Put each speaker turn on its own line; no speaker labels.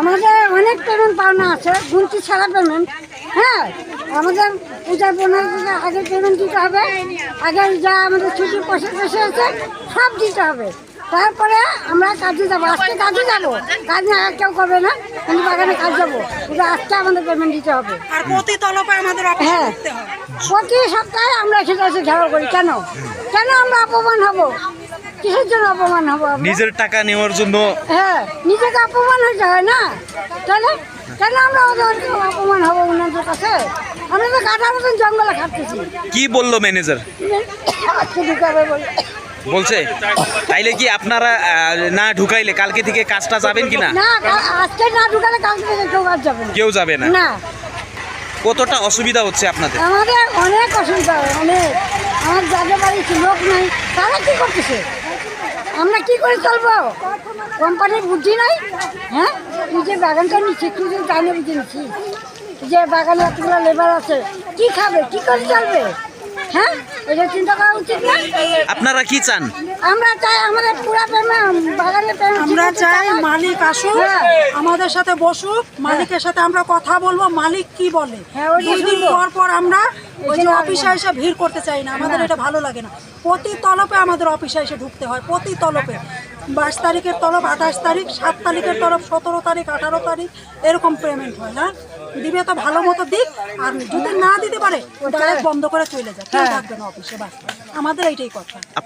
আমাদের অনেক পেমেন্ট পাওনা আছে গুনতি ছাড়া পেমেন্ট হ্যাঁ আমাদের পূজার পনেরো আগে পেমেন্ট দিতে হবে আগে যা আমাদের ছুটি পয়সা পয়সা আছে সব দিতে হবে। তারপরে আমরা কাজে যাব আজকে কাজে যাব। কাজ না কেউ করবে না কিন্তু বাগানে কাজ যাব। কিন্তু আজকে আমাদের পেমেন্ট দিতে হবে।
আর প্রতি তলপে আমাদের
হ্যাঁ প্রতি সপ্তাহে আমরা সেটা এসে ঝাড়ু করি। কেন? কেন আমরা অপমান হব? কিসের জন্য অপমান হব?
নিজের টাকা নেওয়ার জন্য
হ্যাঁ নিজেকে অপমান হয় না। তাহলে কেন আমরা ওদেরকে অপমান হব ওনাদের কাছে? আমরা তো কাটার মতন জঙ্গলে খাটতেছি।
কি বলল ম্যানেজার
আজকে ঢুকাবে বলে
বলছে তাইলে কি আপনারা না ঢুকাইলে কালকে থেকে কাজটা যাবেন কি না
আজকে না ঢুকালে কালকে থেকে কেউ কাজ যাবে
কেউ যাবে না?
না।
কতটা অসুবিধা হচ্ছে আপনাদের?
আমাদের অনেক অসুবিধা অনেক। আমার যাদের বাড়ির লোক নাই তারা কি করতেছে? আমরা কি করে চলবো? কোম্পানির বুঝি নাই? হ্যাঁ? তুই যে বাগানটা নিচ্ছি তুই যে জানে বুঝে নিচ্ছি যে বাগানে এতগুলো লেবার আছে, কি খাবে? কি করে চলবে? হ্যাঁ? এটা চিন্তা করা উচিত না।
আপনারা কি চান?
আমরা চাই আমাদের পুরা বাগানের
আমরা চাই। মালিক আসুক
হ্যাঁ।
আমাদের সাথে বসুক মালিকের সাথে আমরা কথা বলব মালিক কি বলে? দুদিন দিন পর পর আমরা ওই যে অফিসে এসে ভিড় করতে চাই না আমাদের এটা ভালো লাগে না। প্রতি তলপে আমাদের অফিসে এসে ঢুকতে হয় প্রতি তলপে। বাইশ তারিখের তরফ আঠাশ তারিখ, সাত তারিখের তরফ সতেরো তারিখ, আঠারো তারিখ, এরকম পেমেন্ট হয় হ্যাঁ? দিবে তো ভালো মতো দিক, আর যদি না দিতে পারে ডাইরেক্ট বন্ধ করে চলে যায়, কেউ থাকবে না অফিসে বাস। আমাদের এইটাই কথা।